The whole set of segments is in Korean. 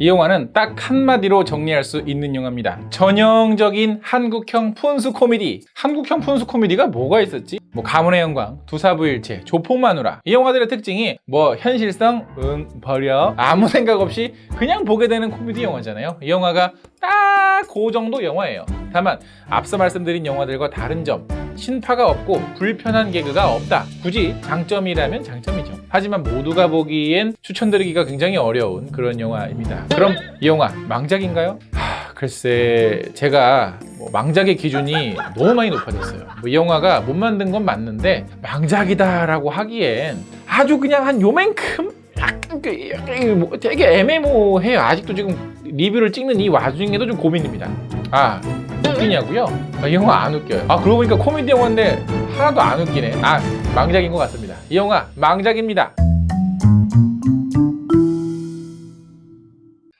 이 영화는 딱 한마디로 정리할 수 있는 영화입니다. 전형적인 한국형 푼수 코미디. 한국형 푼수 코미디가 뭐가 있었지? 뭐 가문의 영광, 두사부일체, 조폭마누라. 이 영화들의 특징이 뭐 현실성, 응, 버려. 아무 생각 없이 그냥 보게 되는 코미디 영화잖아요. 이 영화가 딱 그 정도 영화예요. 다만 앞서 말씀드린 영화들과 다른 점, 신파가 없고 불편한 개그가 없다. 굳이 장점이라면 장점이죠. 하지만 모두가 보기엔 추천드리기가 굉장히 어려운 그런 영화입니다. 그럼 이 영화 망작인가요? 하, 글쎄 제가 뭐 망작의 기준이 너무 많이 높아졌어요. 뭐 이 영화가 못 만든 건 맞는데 망작이다라고 하기엔 아주 그냥 한 요만큼 약간 그- 약간 뭐 되게 애매모호해요. 아직도 지금 리뷰를 찍는 이 와중에도 좀 고민입니다. 아 웃기냐고요? 아, 이 영화 안 웃겨요. 아 그러고 보니까 코미디 영화인데 하나도 안 웃기네. 아 망작인 것 같습니다. 이 영화 망작입니다.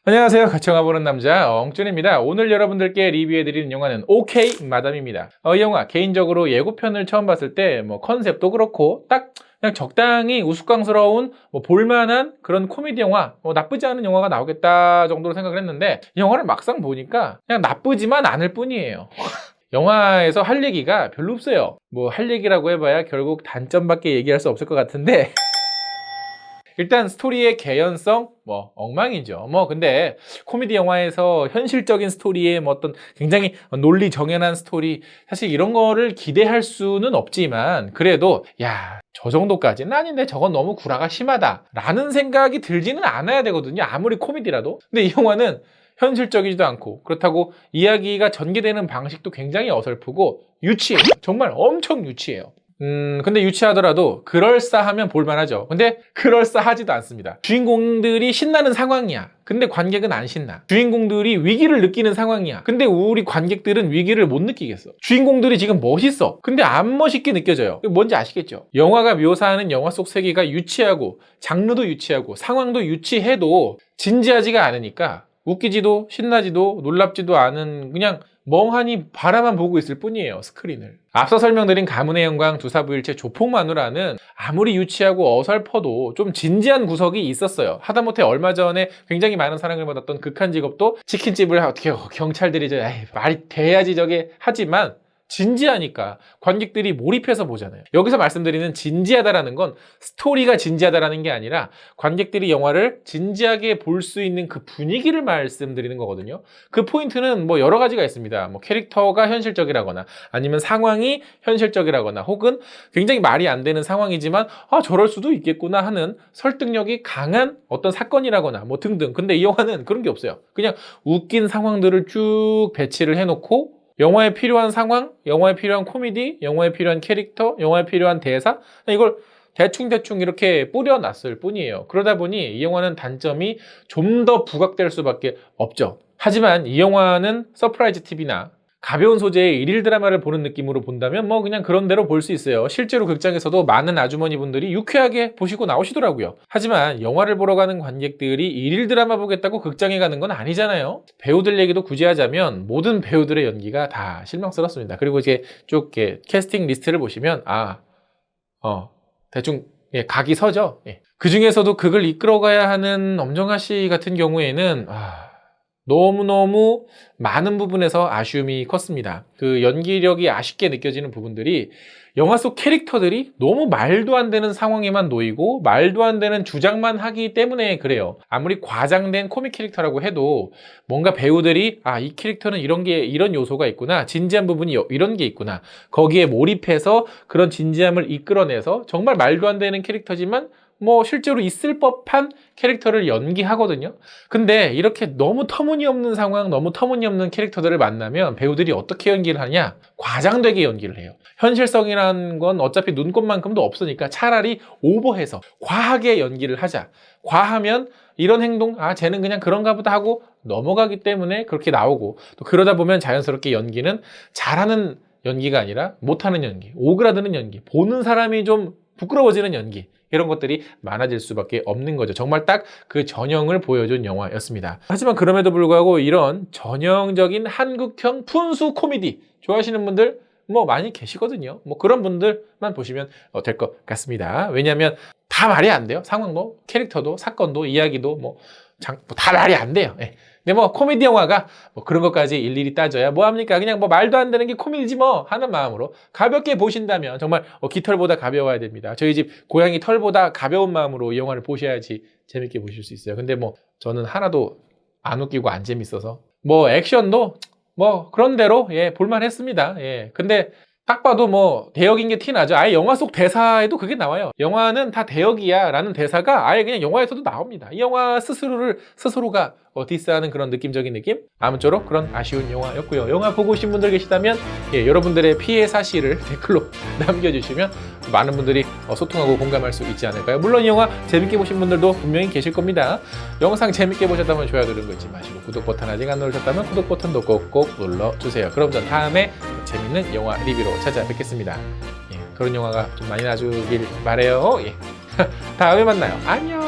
안녕하세요. 같이 영화 보는 남자 엉준입니다. 오늘 여러분들께 리뷰해드리는 영화는 오케이 마담입니다. 어, 이 영화 개인적으로 예고편을 처음 봤을 때 뭐 컨셉도 그렇고 딱 그냥 적당히 우스꽝스러운 뭐 볼만한 그런 코미디 영화 뭐 나쁘지 않은 영화가 나오겠다 정도로 생각을 했는데 이 영화를 막상 보니까 그냥 나쁘지만 않을 뿐이에요. 영화에서 할 얘기가 별로 없어요. 뭐 할 얘기라고 해봐야 결국 단점밖에 얘기할 수 없을 것 같은데 일단 스토리의 개연성 뭐 엉망이죠. 뭐 근데 코미디 영화에서 현실적인 스토리의 뭐 어떤 굉장히 논리 정연한 스토리 사실 이런 거를 기대할 수는 없지만 그래도 야 저 정도까지는 아닌데 저건 너무 구라가 심하다라는 생각이 들지는 않아야 되거든요. 아무리 코미디라도. 근데 이 영화는 현실적이지도 않고 그렇다고 이야기가 전개되는 방식도 굉장히 어설프고 유치해요. 정말 엄청 유치해요. 음, 근데 유치하더라도 그럴싸하면 볼만하죠. 근데 그럴싸하지도 않습니다. 주인공들이 신나는 상황이야. 근데 관객은 안 신나. 주인공들이 위기를 느끼는 상황이야. 근데 우리 관객들은 위기를 못 느끼겠어. 주인공들이 지금 멋있어. 근데 안 멋있게 느껴져요. 뭔지 아시겠죠? 영화가 묘사하는 영화 속 세계가 유치하고 장르도 유치하고 상황도 유치해도 진지하지가 않으니까 웃기지도 신나지도 놀랍지도 않은 그냥 멍하니 바라만 보고 있을 뿐이에요 스크린을. 앞서 설명드린 가문의 영광 두사부일체 조폭마누라는 아무리 유치하고 어설퍼도 좀 진지한 구석이 있었어요. 하다못해 얼마 전에 굉장히 많은 사랑을 받았던 극한 직업도 치킨집을 어떻게 경찰들이 저 말이 돼야지 저게 하지만 진지하니까 관객들이 몰입해서 보잖아요. 여기서 말씀드리는 진지하다라는 건 스토리가 진지하다라는 게 아니라 관객들이 영화를 진지하게 볼 수 있는 그 분위기를 말씀드리는 거거든요. 그 포인트는 뭐 여러 가지가 있습니다. 뭐 캐릭터가 현실적이라거나 아니면 상황이 현실적이라거나 혹은 굉장히 말이 안 되는 상황이지만 아 저럴 수도 있겠구나 하는 설득력이 강한 어떤 사건이라거나 뭐 등등. 근데 이 영화는 그런 게 없어요. 그냥 웃긴 상황들을 쭉 배치를 해놓고 영화에 필요한 상황, 영화에 필요한 코미디, 영화에 필요한 캐릭터, 영화에 필요한 대사 이걸 대충대충 이렇게 뿌려놨을 뿐이에요. 그러다 보니 이 영화는 단점이 좀 더 부각될 수밖에 없죠. 하지만 이 영화는 서프라이즈 TV나 가벼운 소재의 일일 드라마를 보는 느낌으로 본다면 뭐 그냥 그런 대로 볼 수 있어요. 실제로 극장에서도 많은 아주머니 분들이 유쾌하게 보시고 나오시더라고요. 하지만 영화를 보러 가는 관객들이 일일 드라마 보겠다고 극장에 가는 건 아니잖아요. 배우들 얘기도 굳이 하자면 모든 배우들의 연기가 다 실망스럽습니다. 그리고 이제 쭉 캐스팅 리스트를 보시면 아, 어, 대충 예, 각이 서죠. 예. 그 중에서도 극을 이끌어가야 하는 엄정화 씨 같은 경우에는 아, 너무너무 많은 부분에서 아쉬움이 컸습니다. 그 연기력이 아쉽게 느껴지는 부분들이 영화 속 캐릭터들이 너무 말도 안 되는 상황에만 놓이고 말도 안 되는 주장만 하기 때문에 그래요. 아무리 과장된 코믹 캐릭터라고 해도 뭔가 배우들이 아, 이 캐릭터는 이런 게 이런 요소가 있구나. 진지한 부분이 여- 이런 게 있구나. 거기에 몰입해서 그런 진지함을 이끌어내서 정말 말도 안 되는 캐릭터지만 뭐 실제로 있을 법한 캐릭터를 연기하거든요. 근데 이렇게 너무 터무니없는 상황, 너무 터무니없는 캐릭터들을 만나면 배우들이 어떻게 연기를 하냐? 과장되게 연기를 해요. 현실성이라는 건 어차피 눈꽃만큼도 없으니까 차라리 오버해서 과하게 연기를 하자. 과하면 이런 행동, 아, 쟤는 그냥 그런가 보다 하고 넘어가기 때문에 그렇게 나오고 또 그러다 보면 자연스럽게 연기는 잘하는 연기가 아니라 못하는 연기, 오그라드는 연기, 보는 사람이 좀 부끄러워지는 연기. 이런 것들이 많아질 수밖에 없는 거죠. 정말 딱 그 전형을 보여준 영화였습니다. 하지만 그럼에도 불구하고 이런 전형적인 한국형 푼수 코미디 좋아하시는 분들 뭐 많이 계시거든요. 뭐 그런 분들만 보시면 될 것 같습니다. 왜냐하면 다 말이 안 돼요. 상황도, 캐릭터도, 사건도, 이야기도 뭐 장, 뭐 다 말이 안 돼요. 예. 근데 뭐 코미디 영화가 뭐 그런 것까지 일일이 따져야 뭐 합니까? 그냥 뭐 말도 안 되는 게 코미디지 뭐 하는 마음으로 가볍게 보신다면 정말 어, 깃털보다 가벼워야 됩니다. 저희 집 고양이 털보다 가벼운 마음으로 이 영화를 보셔야지 재밌게 보실 수 있어요. 근데 뭐 저는 하나도 안 웃기고 안 재밌어서 뭐 액션도 뭐 그런 대로 예 볼만했습니다. 예 근데 딱 봐도 뭐 대역인 게 티 나죠. 아예 영화 속 대사에도 그게 나와요. 영화는 다 대역이야 라는 대사가 아예 그냥 영화에서도 나옵니다. 이 영화 스스로를 스스로가 어, 디스하는 그런 느낌적인 느낌? 아무쪼록 그런 아쉬운 영화였고요. 영화 보고 오신 분들 계시다면 예, 여러분들의 피해 사실을 댓글로 남겨주시면 많은 분들이 어, 소통하고 공감할 수 있지 않을까요? 물론 이 영화 재밌게 보신 분들도 분명히 계실 겁니다. 영상 재밌게 보셨다면 좋아요 누르는 거 잊지 마시고 구독 버튼 아직 안 누르셨다면 구독 버튼도 꼭꼭 눌러주세요. 그럼 전 다음에 재밌는 영화 리뷰로 찾아뵙겠습니다. 예, 그런 영화가 좀 많이 나주길 바래요. 예. 다음에 만나요. 안녕.